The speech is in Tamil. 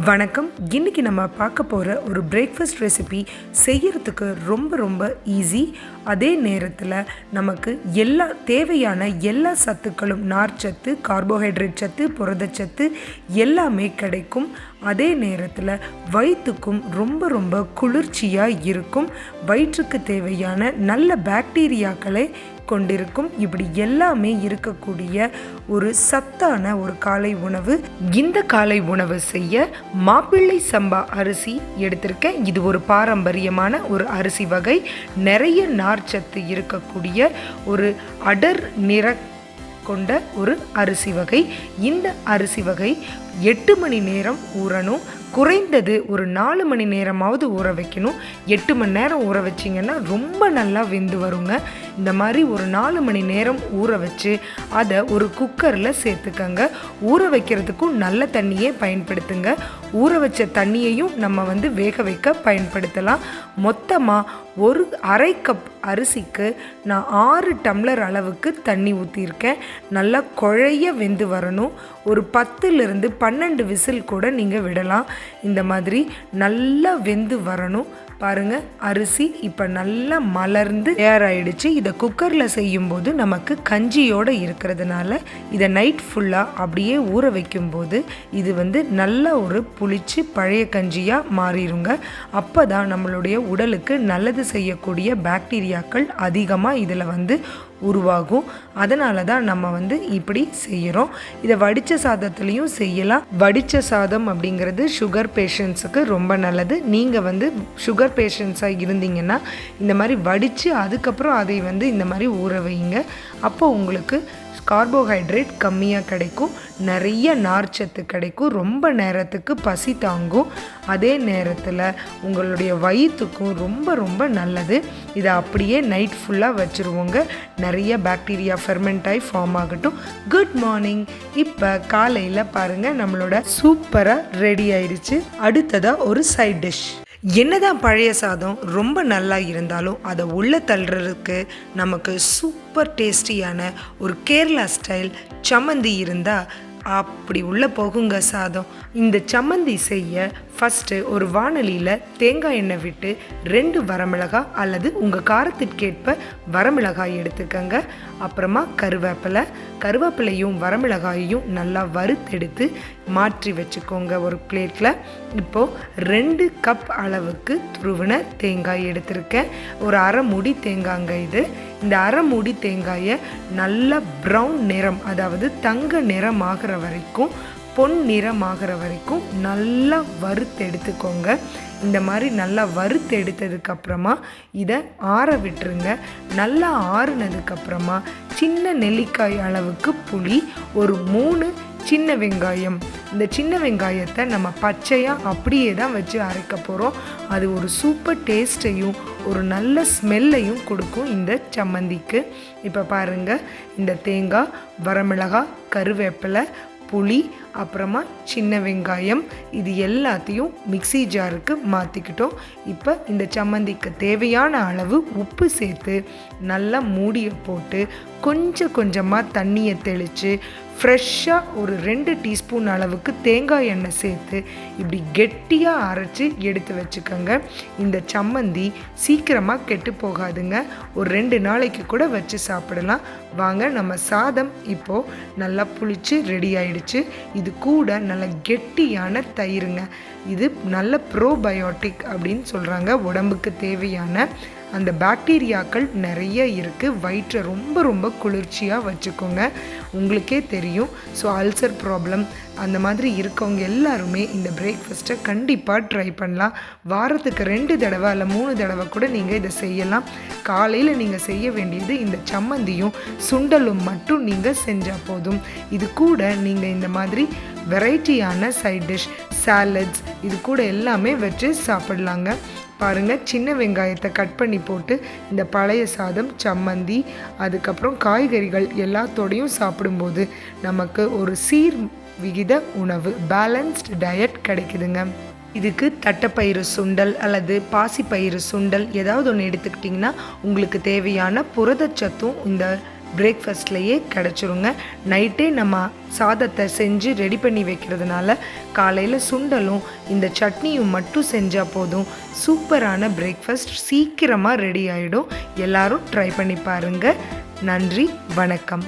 வணக்கம். இன்றைக்கி நம்ம பார்க்க போகிற ஒரு பிரேக்ஃபாஸ்ட் ரெசிபி செய்கிறதுக்கு ரொம்ப ரொம்ப ஈஸி அதே நேரத்தில் நமக்கு எல்லா தேவையான எல்லா சத்துக்களும் நார்ச்சத்து கார்போஹைட்ரேட் சத்து புரதச்சத்து எல்லாமே கிடைக்கும். அதே நேரத்தில் வயிற்றுக்கும் ரொம்ப ரொம்ப குளிர்ச்சியாக இருக்கும். வயிற்றுக்கு தேவையான நல்ல பாக்டீரியாக்களை கொண்டிருக்கும். இப்படி எல்லாமே இருக்கக்கூடிய ஒரு சத்தான ஒரு காலை உணவு. இந்த காலை உணவு செய்ய மாப்பிள்ளை சம்பா அரிசி எடுத்திருக்கேன். இது ஒரு பாரம்பரியமான ஒரு அரிசி வகை. நிறைய நார்ச்சத்து இருக்கக்கூடிய ஒரு அடர் நிற கொண்ட ஒரு அரிசி வகை. இந்த அரிசி வகை எட்டு மணி நேரம் ஊறணும். குறைந்தது ஒரு நாலு மணி நேரமாவது ஊற வைக்கணும். எட்டு மணி நேரம் ஊற வச்சிங்கன்னா ரொம்ப நல்லா வெந்து வருங்க. இந்த மாதிரி ஒரு நாலு மணி நேரம் ஊற வச்சு அதை ஒரு குக்கரில் சேர்த்துக்கங்க. ஊற வைக்கிறதுக்கும் நல்ல தண்ணியே பயன்படுத்துங்க. ஊற வச்ச தண்ணியையும் நம்ம வந்து வேக வைக்க பயன்படுத்தலாம். மொத்தமாக ஒரு அரை கப் அரிசிக்கு நான் ஆறு டம்ளர் அளவுக்கு தண்ணி ஊற்றிருக்கேன் நல்லா குழைய வெந்து வரணும். ஒரு பத்துலேருந்து பன்னெண்டு விசில் கூட நீங்கள் விடலாம். இந்த மாதிரி நல்லா வெந்து வரணும். பாருங்க அரிசி இப்போ நல்லா மலர்ந்து தயாராகிடுச்சு இதை குக்கரில் செய்யும்போது நமக்கு கஞ்சியோடு இருக்கிறதுனால இதை நைட் ஃபுல்லாக அப்படியே ஊற வைக்கும்போது இது வந்து நல்ல ஒரு புளிச்சு பழைய கஞ்சியாக மாறிடுங்க அப்போ தான் நம்மளுடைய உடலுக்கு நல்லது செய்யக்கூடிய பாக்டீரியாக்கள் அதிகமாக இதில் வந்து உருவாகும். அதனால தான் நம்ம வந்து இப்படி செய்கிறோம் இதை வடித்த சாதத்துலேயும் செய்யலாம். வடித்த சாதம் அப்படிங்கிறது சுகர் பேஷண்ட்ஸுக்கு ரொம்ப நல்லது. நீங்கள் வந்து சுகர் பேஷண்ட்ஸாக இருந்தீங்கன்னா இந்த மாதிரி வடித்து அதுக்கப்புறம் அதை வந்து இந்த மாதிரி ஊற வைங்க. அப்போ உங்களுக்கு கார்போஹைட்ரேட் கம்மியாக கிடைக்கும். நிறைய நார்ச்சத்து கிடைக்கும். ரொம்ப நேரத்துக்கு பசி தாங்கும். அதே நேரத்தில் உங்களுடைய வயிற்றுக்கும் ரொம்ப ரொம்ப நல்லது. இதை அப்படியே நைட் ஃபுல்லாக வச்சுருவோங்க. நிறைய பாக்டீரியா ஃபெர்மெண்ட் ஆகி ஃபார்ம் ஆகட்டும். குட் மார்னிங் இப்போ காலையில் பாருங்கள் நம்மளோட சூப்பராக ரெடி ஆயிடுச்சு. அடுத்ததாக ஒரு சைட் டிஷ் என்னதான் பழைய சாதம் ரொம்ப நல்லா இருந்தாலும் அதை உள்ளே தள்ளுறதுக்கு நமக்கு சூப்பர் டேஸ்டியான ஒரு கேரளா ஸ்டைல் சம்மந்தி இருந்தால் அப்படி உள்ளே போகுங்க சாதம். இந்த சம்மந்தி செய்ய ஃபஸ்ட்டு ஒரு வானலியில் தேங்காய் எண்ணெய் விட்டு ரெண்டு வரமிளகாய் அல்லது உங்கள் காரத்திற்கேற்ப வரமிளகாய் எடுத்துக்கங்க. அப்புறமா கருவேப்பிலை கருவேப்பிலையும் வரமிளகாயையும் நல்லா வறுத்தெடுத்து மாற்றி வச்சுக்கோங்க ஒரு பிளேட்டில் இப்போது ரெண்டு கப் அளவுக்கு துருவின தேங்காய் எடுத்திருக்கேன். ஒரு அரை மூடி தேங்காய்ங்க இது. இந்த அரை மூடி தேங்காயை நல்லா ப்ரௌன் நிறம் அதாவது தங்க நிறம் ஆகிற வரைக்கும் பொன் நிறமாகிற வரைக்கும் நல்லா வறுத்து எடுத்துக்கோங்க. இந்த மாதிரி நல்லா வறுத்து எடுத்ததுக்கப்புறமா இதை ஆற விட்டுருங்க. நல்லா ஆறுனதுக்கப்புறமா சின்ன நெல்லிக்காய் அளவுக்கு புளி ஒரு மூணு சின்ன வெங்காயம். இந்த சின்ன வெங்காயத்தை நம்ம பச்சையாக அப்படியே தான் வச்சு அரைக்க போகிறோம் அது ஒரு சூப்பர் டேஸ்ட்டையும் ஒரு நல்ல ஸ்மெல்லையும் கொடுக்கும் இந்த சம்மந்திக்கு. இப்போ பாருங்கள் இந்த தேங்காய் வரமிளகாய் கருவேப்பிலை புளி அப்புறமா சின்ன வெங்காயம் இது எல்லாத்தையும் மிக்சி ஜாருக்கு மாற்றிக்கிட்டோம் இப்போ இந்த சம்மந்திக்கு தேவையான அளவு உப்பு சேர்த்து நல்லா மூடியை போட்டு கொஞ்சம் கொஞ்சமாக தண்ணியை தெளித்து ஃப்ரெஷ்ஷாக ஒரு ரெண்டு டீஸ்பூன் அளவுக்கு தேங்காய் எண்ணெய் சேர்த்து இப்படி கெட்டியாக அரைச்சி எடுத்து வச்சுக்கோங்க. இந்த சம்மந்தி சீக்கிரமாக கெட்டு போகாதுங்க. ஒரு ரெண்டு நாளைக்கு கூட வச்சு சாப்பிடலாம். வாங்க நம்ம சாதம் இப்போது நல்லா புளிச்சு ரெடி ஆயிடுச்சு. இது கூட நல்ல கெட்டியான தயிருங்க. இது நல்ல ப்ரோபயோட்டிக் அப்படின்னு சொல்கிறாங்க உடம்புக்கு தேவையான அந்த பாக்டீரியாக்கள் நிறைய இருக்குது வயிற்றை ரொம்ப ரொம்ப குளிர்ச்சியாக வச்சுக்கோங்க. உங்களுக்கே தெரியும். ஸோ அல்சர் ப்ராப்ளம் அந்த மாதிரி இருக்கவங்க எல்லாருமே இந்த பிரேக்ஃபாஸ்ட்டை கண்டிப்பாக ட்ரை பண்ணலாம். வாரத்துக்கு ரெண்டு தடவை இல்லை மூணு தடவை கூட நீங்கள் இதை செய்யலாம். காலையில் நீங்கள் செய்ய வேண்டியது இந்த சம்மந்தியும் சுண்டலும் மட்டும் நீங்கள் செஞ்சால் போதும். இது கூட நீங்கள் இந்த மாதிரி வெரைட்டியான சைட் டிஷ் சாலட்ஸ் இது கூட எல்லாமே வச்சு சாப்பிட்லாங்க. பாருங்கள் சின்ன வெங்காயத்தை கட் பண்ணி போட்டு இந்த பழைய சாதம் சம்மந்தி அதுக்கப்புறம் காய்கறிகள் எல்லாத்தோடையும் சாப்பிடும்போது நமக்கு ஒரு சீர் விகித உணவு பேலன்ஸ்டு டயட் கிடைக்குதுங்க. இதுக்கு தட்டைப்பயிறு சுண்டல் அல்லது பாசிப்பயிறு சுண்டல் ஏதாவது ஒன்று எடுத்துக்கிட்டிங்கன்னா உங்களுக்கு தேவையான புரதச்சத்தும் இந்த பிரேக்ஃபாஸ்ட்லேயே கிடச்சிருங்க. நைட்டே நம்ம சாதத்தை செஞ்சு ரெடி பண்ணி வைக்கிறதுனால காலையில் சுண்டலும் இந்த சட்னியும் மட்டும் செஞ்சால் போதும். சூப்பரான பிரேக்ஃபாஸ்ட் சீக்கிரமாக ரெடி ஆகிடும் எல்லாரும் ட்ரை பண்ணி பாருங்கள் நன்றி வணக்கம்.